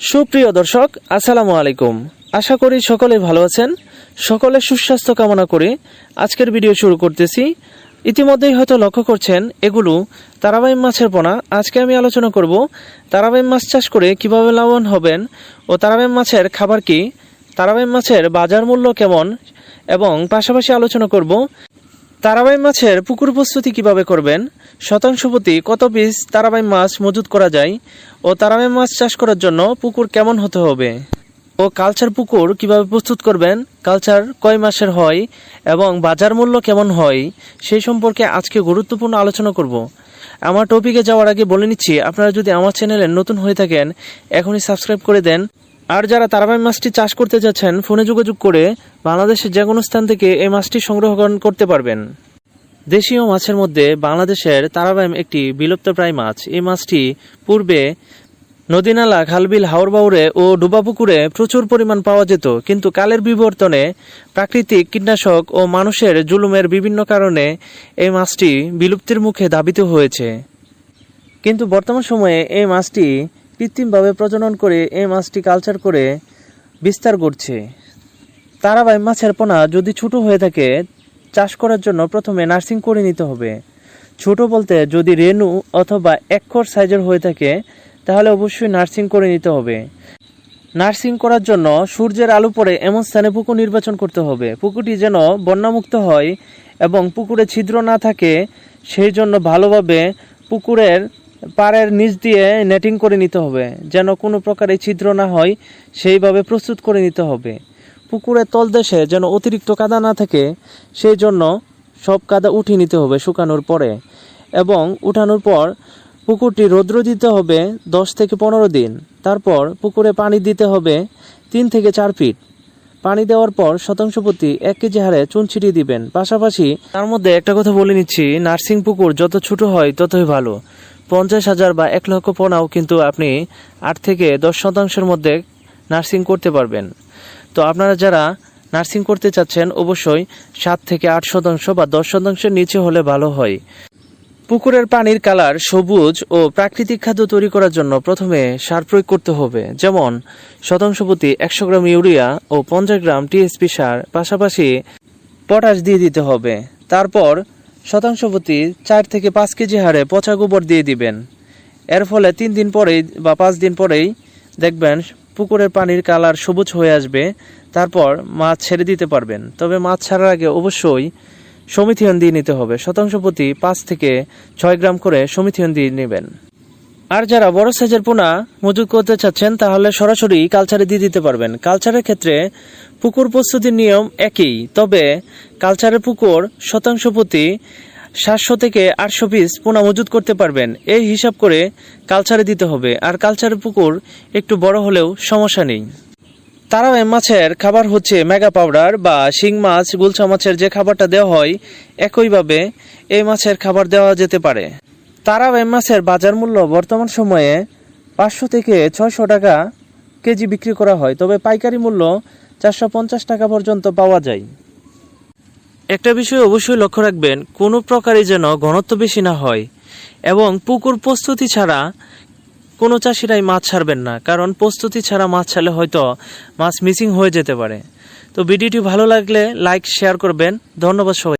সুপ্রিয় দর্শক, আসসালামু আলাইকুম। আশা করি সকলে ভালো আছেন। সকলে সুস্বাস্থ্য কামনা করে আজকের ভিডিও শুরু করতেছি। ইতিমধ্যেই হয়তো লক্ষ্য করছেন, এগুলো তারাবাইম মাছের পোনা। আজকে আমি আলোচনা করব তারাবাইম মাছ চাষ করে কীভাবে লাভবান হবেন ও তারাবাইম মাছের খাবার কি, তারাবাইম মাছের বাজার মূল্য কেমন, এবং পাশাপাশি আলোচনা করব তারাবাই মাছের পুকুর প্রস্তুতি কীভাবে করবেন? শতাংশ প্রতি কত পিস তারাবাই মাছ মজুত করা যায়? ও তারাবাই মাছ চাষ করার জন্য পুকুর কেমন হতে হবে? ও কালচার পুকুর কীভাবে প্রস্তুত করবেন? কালচার কয় মাসের হয়? এবং বাজার মূল্য কেমন হয়? সেই সম্পর্কে আজকে গুরুত্বপূর্ণ আলোচনা করব। আমার টপিকে যাওয়ার আগে বলে নিচ্ছি, আপনারা যদি আমার চ্যানেলে নতুন হয়ে থাকেন, এখনই সাবস্ক্রাইব করে দেন। আর যারা তারাবাই মাছটি চাষ করতে যাচ্ছেন, ফোনে যোগাযোগ করে বাংলাদেশের যে কোনো স্থান থেকে এই মাছটি সংগ্রহ করতে পারবেন। দেশীয় মাছের মধ্যে বাংলাদেশের তারাবাইম একটি বিলুপ্তপ্রায় মাছ। এই মাছটি পূর্বে নদীনালা, খালবিল, হাওরবাউরে ও ডুবাপুকুরে প্রচুর পরিমাণ পাওয়া যেত, কিন্তু কালের বিবর্তনে প্রাকৃতিক কীটনাশক ও মানুষের জুলুমের বিভিন্ন কারণে এই মাছটি বিলুপ্তির মুখে ধাবিত হয়েছে। কিন্তু বর্তমান সময়ে এই মাছটি কৃত্রিমভাবে প্রজনন করে এই মাছটি কালচার করে বিস্তার করছে। তারা তারাবাই মাছের পোনা যদি ছোট হয়ে থাকে, চাষ করার জন্য প্রথমে নার্সিং করে নিতে হবে। ছোট বলতে যদি রেনু অথবা একর সাইজের হয়ে থাকে, তাহলে অবশ্যই নার্সিং করে নিতে হবে। নার্সিং করার জন্য সূর্যের আলো পড়ে এমন স্থানে পুকুর নির্বাচন করতে হবে। পুকুরটি যেন বন্যামুক্ত হয় এবং পুকুরে ছিদ্র না থাকে, সেই জন্য ভালোভাবে পুকুরের পাড়ের নিচ দিয়ে নেটিং করে নিতে হবে, যেন কোনো প্রকারে ছিদ্র না হয়, সেইভাবে প্রস্তুত করে নিতে হবে। পুকুরের তলদেশে যেন অতিরিক্ত কাদা না থাকে, সেই জন্য সব কাদা উঠিয়ে নিতে হবে শুকানোর পরে। এবং উঠানোর পর পুকুরটি রৌদ্র দিতে হবে দশ থেকে পনেরো দিন। তারপর পুকুরে পানি দিতে হবে তিন থেকে চার ফিট। পানি দেওয়ার পর শতাংশ প্রতি এক কেজি হারে চুন ছিটিয়ে দিবেন। পাশাপাশি তার মধ্যে একটা কথা বলে নিচ্ছি, নার্সিং পুকুর যত ছোট হয় ততই ভালো। পঞ্চাশ হাজার বা এক লক্ষ পোনাও কিন্তু আপনি আট থেকে দশ শতাংশের মধ্যে নার্সিং করতে পারবেন। তো আপনারা যারা নার্সিং করতে চাচ্ছেন, অবশ্যই সাত থেকে আট শতাংশ বা দশ শতাংশের নিচে হলে ভালো হয়। পুকুরের পানির কালার সবুজ ও প্রাকৃতিক খাদ্য তৈরি করার জন্য প্রথমে সার প্রয়োগ করতে হবে। যেমন শতাংশ প্রতি একশো গ্রাম ইউরিয়া ও পঞ্চাশ গ্রাম টিএসপি সার পাশাপাশি পটাশ দিয়ে দিতে হবে। তারপর শতাংশ প্রতি চার থেকে পাঁচ কেজি হারে পচা গোবর দিয়ে দিবেন। এর ফলে তিন দিন পরেই বা পাঁচ দিন পরেই দেখবেন পুকুরের পানির কালার সবুজ হয়ে আসবে। তারপর মাছ ছেড়ে দিতে পারবেন। তবে মাছ ছাড়ার আগে অবশ্যই সমিথিয়ন দিয়ে নিতে হবে। শতাংশ প্রতি পাঁচ থেকে ছয় গ্রাম করে সমিথিয়ন দিয়ে নেবেন। আর যারা বড় সাইজের পোনা মজুত করতে চাচ্ছেন, তাহলে সরাসরি কালচারে দিয়ে দিতে পারবেন। কালচারের ক্ষেত্রে পুকুর প্রস্তুতির নিয়ম একই, তবে কালচারের পুকুর শতাংশ প্রতি সাতশো থেকে আটশো পিস পোনা মজুত করতে পারবেন। এই হিসাব করে কালচারে দিতে হবে। আর কালচারের পুকুর একটু বড় হলেও সমস্যা নেই। তারাও মাছের খাবার হচ্ছে মেগা পাউডার বা শিং মাছ গুলছা মাছের যে খাবারটা দেওয়া হয়, একইভাবে এই মাছের খাবার দেওয়া যেতে পারে। তারাও মাছের বাজার মূল্য বর্তমান সময়ে পাঁচশো থেকে ছয়শো টাকা কেজি বিক্রি করা হয়, তবে পাইকারি মূল্য চারশো পঞ্চাশ টাকা পর্যন্ত পাওয়া যায়। একটা বিষয় অবশ্যই লক্ষ্য রাখবেন, কোনো প্রকারই যেন ঘনত্ব বেশি না হয় এবং পুকুর প্রস্তুতি ছাড়া কোনো চাষিরাই মাছ ছাড়বেন না, কারণ প্রস্তুতি ছাড়া মাছ ছাড়লে হয়তো মাছ মিসিং হয়ে যেতে পারে। তো ভিডিওটি ভালো লাগলে লাইক, শেয়ার করবেন। ধন্যবাদ সবাই